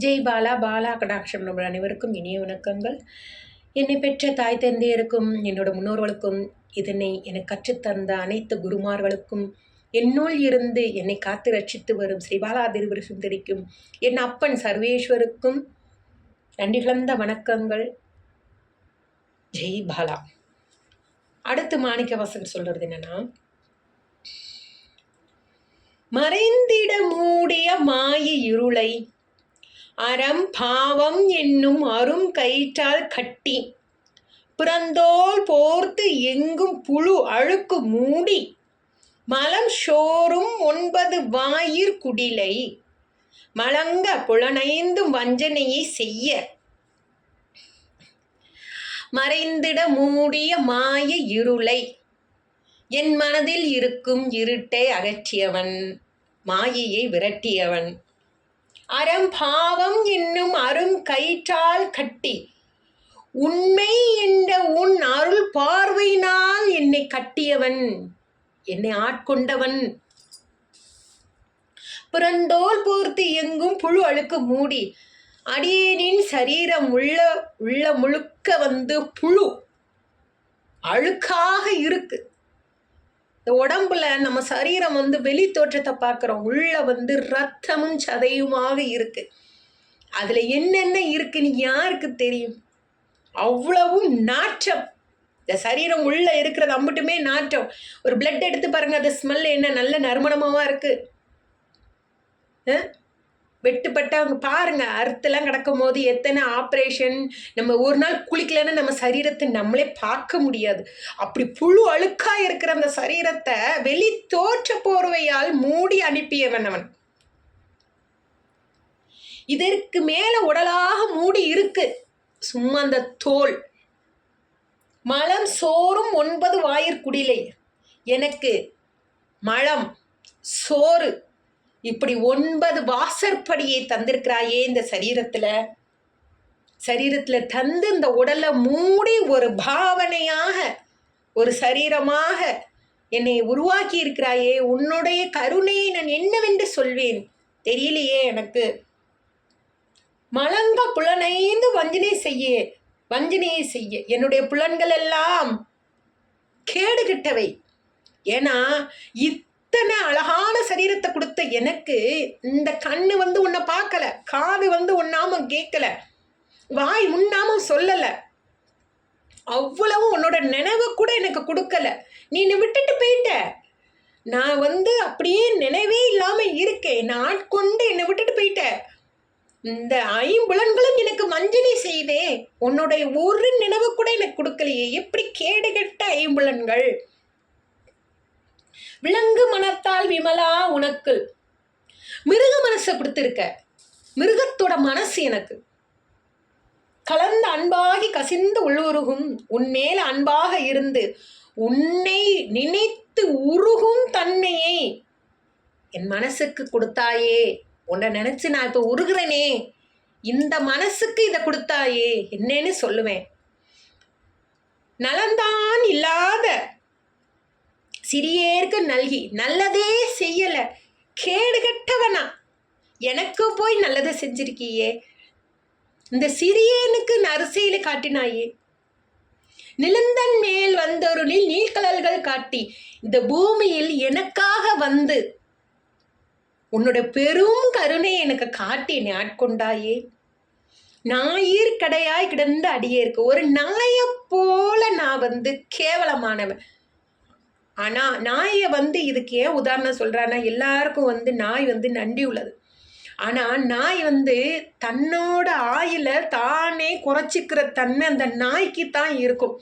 ஜெய் பாலா பாலா கடாட்சம் நம்ம அனைவருக்கும் இனிய வணக்கங்கள். என்னை பெற்ற தாய் தந்தையருக்கும் என்னோட முன்னோர்களுக்கும் இதனை எனக்கு கற்றுத்தந்த அனைத்து குருமார்களுக்கும் என்னுள் இருந்து என்னை காத்து ரட்சித்து வரும் ஸ்ரீ பாலா சுந்தரிக்கும் என் அப்பன் சர்வேஸ்வருக்கும் நன்றி கலந்த வணக்கங்கள். ஜெய் பாலா. அடுத்து மாணிக்க சொல்கிறது சொல்றது என்னன்னா மறைந்திட மூடிய மாய இருளை அறம் பாவம் என்னும் அரும் கயிற்றால் கட்டி பிறந்தோல் போர்த்து எங்கும் புழு அழுக்கு மூடி மலம் சோறும் ஒன்பது வாயிற் குடிலை மலங்க புலனைந்தும் வஞ்சனையை செய்ய மறைந்திட மூடிய மாய இருளை என் மனதில் இருக்கும் இருட்டை அகற்றியவன் மாயையை விரட்டியவன். அறம் பாவம் என்னும் அரும் கயிற்றால் கட்டி. உண்மை என்ற உன் அருள் பார்வையினால் என்னை கட்டியவன். என்னை ஆட்கொண்டவன். பிறந்தோல் போர்த்து எங்கும் புழு அழுக்கு மூடி. அடியேனின் சரீரம் உள்ள உள்ள முழுக்க வந்து புழு அழுக்காக இருக்கு. இந்த உடம்புல நம்ம சரீரம் வந்து வெளி தோற்றத்தை பார்க்குறோம் உள்ள வந்து ரத்தமும் சதையுமாக இருக்கு. அதில் என்னென்ன இருக்குன்னு யாருக்கு தெரியும்? அவ்வளவும் நாற்றம். இந்த சரீரம் உள்ள இருக்கிறது அம்பட்டுமே நாற்றம். ஒரு பிளட் எடுத்து பாருங்க அது ஸ்மெல் என்ன? நல்ல நறுமணமாக இருக்கு. வெட்டுப்பட்ட அவங்க பாருங்க அறுத்தெல்லாம் கிடக்கும் போது எத்தனை ஆப்ரேஷன் நம்ம ஒரு நாள் குளிக்கலைன்னா நம்ம சரீரத்தை நம்மளே பார்க்க முடியாது. அப்படி புழு அழுக்காக இருக்கிற அந்த சரீரத்தை வெளி தோற்ற போர்வையால் மூடி அனுப்பியவன் அவன். இதற்கு மேல உடலாக மூடி இருக்கு. சும்மா அந்த தோல். மலம் சோறும் ஒன்பது வாயிற்குடிலை. எனக்கு மலம் சோறு. இப்படி ஒன்பது வாசற்படியை தந்திருக்கிறாயே இந்த சரீரத்தில். சரீரத்தில் தந்து இந்த உடலை மூடி ஒரு பாவனையாக ஒரு சரீரமாக என்னை உருவாக்கி இருக்கிறாயே. உன்னுடைய கருணையை நான் என்னவென்று சொல்வேன்? தெரியலையே எனக்கு. மலங்க புலனைந்து வஞ்சனை செய்ய வஞ்சனையை செய்ய. என்னுடைய புலன்கள் எல்லாம் கேடுகிட்டவை. ஏன்னா இத்தனை அழகான சரீரத்தை கொடுத்த எனக்கு இந்த கண்ணு வந்து உன்னை பார்க்கல காது வந்து உன்னாம கேட்கல வாய் உண்ணாமல் சொல்லல. அவ்வளவும் உன்னோட நினைவு கூட எனக்கு கொடுக்கல. நீ விட்டுட்டு போயிட்ட. நான் வந்து அப்படியே நினைவே இல்லாமல் இருக்கேன். நான் ஆட்கொண்டு என்னை விட்டுட்டு போயிட்ட. இந்த ஐம்புலன்களும் எனக்கு மஞ்சளை செய்தே உன்னுடைய ஒரு நினைவு கூட எனக்கு கொடுக்கலையே. எப்படி கேடுகட்ட ஐம்புலன்கள்? விலங்கு மனத்தால் விமலா உனக்கு. மிருக மனசை பிடித்திருக்க. மிருகத்தோட மனசு எனக்கு. கலந்த அன்பாகி கசிந்து உள்ளுருகும். உன்மேல அன்பாக இருந்து உன்னை நினைத்து உருகும் தன்மையை என் மனசுக்கு கொடுத்தாயே. உன்னை நினைச்சு நான் இப்ப உருகிறேனே. இந்த மனசுக்கு இதை கொடுத்தாயே. என்னன்னு சொல்லுவேன். நலந்தான் இல்லாத சிறியேற்கு நல்கி நல்லதே செய்யலை. கேடு கெட்டவனா எனக்கு போய் நல்லதை செஞ்சிருக்கியே. இந்த சிறியனுக்கு நரிசையில காட்டினாயே. நிலந்தன் மேல் வந்தொருளில் நீழ்கடல்கள் காட்டி இந்த பூமியில் எனக்காக வந்து உன்னோட பெரும் கருணை எனக்கு காட்டி என்னை ஆட்கொண்டாயே. ஞாயிற் கடையாய் கிடந்த அடியே இருக்கு ஒரு நாயை போல நான் வந்து கேவலமானவன். ஆனால் நாயை வந்து இதுக்கு ஏன் உதாரணம் சொல்கிறான்னா எல்லாருக்கும் வந்து நாய் வந்து நன்றி உள்ளது. ஆனால் நாய் வந்து தன்னோட ஆயில தானே குறைச்சிக்கிற தன்மை அந்த நாய்க்கு தான் இருக்கும்.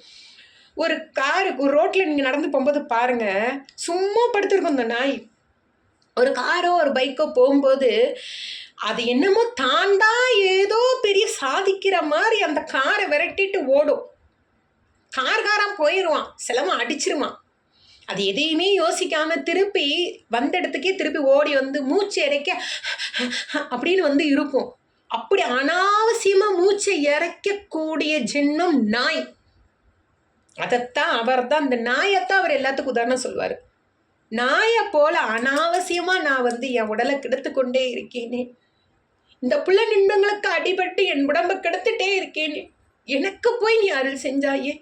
ஒரு காரு ஒரு ரோட்டில் நீங்கள் நடந்து போகும்போது பாருங்கள் சும்மா படுத்திருக்கும் அந்த நாய். ஒரு காரோ ஒரு பைக்கோ போகும்போது அது என்னமோ தாண்டா ஏதோ பெரிய சாதிக்கிற மாதிரி அந்த காரை விரட்டிட்டு ஓடும். கார்காரம் போயிடுவான் சிலவன் அடிச்சிருவான். அது எதையுமே யோசிக்காம திருப்பி வந்த இடத்துக்கே திருப்பி ஓடி வந்து மூச்சு இறைக்க அப்படின்னு வந்து இருக்கும். அப்படி அனாவசியமா மூச்சை இறைக்கக்கூடிய ஜென்மம் நாய். அதைத்தான் அவர் தான் இந்த நாயைத்தான் அவர் எல்லாத்துக்கும் உதாரணம் சொல்வார் நாயை போல அனாவசியமா நான் வந்து என் உடலை கெடுத்து கொண்டே இருக்கேனே. இந்த புள்ள நின்பங்களுக்கு அடிபட்டு என் உடம்ப கெடுத்துட்டே இருக்கேனே. எனக்கு போய் நீ அருள் செஞ்சாயே?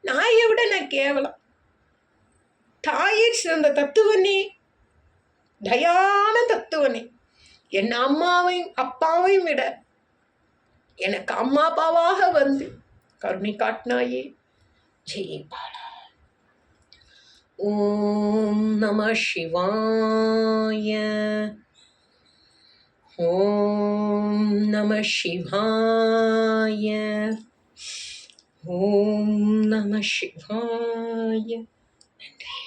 நாயை விட நான் கேவலம். தாயே சிறந்த தத்துவனே. தயான தத்துவனே. என் அம்மாவையும் அப்பாவையும் விட எனக்கு அம்மா அப்பாவாக வந்து கருணை காட்டினாயே. ஜெய் ஓம் நம சிவாய. ஓம் நம சிவாய. ஓம் நம சிவாய. நன்றி.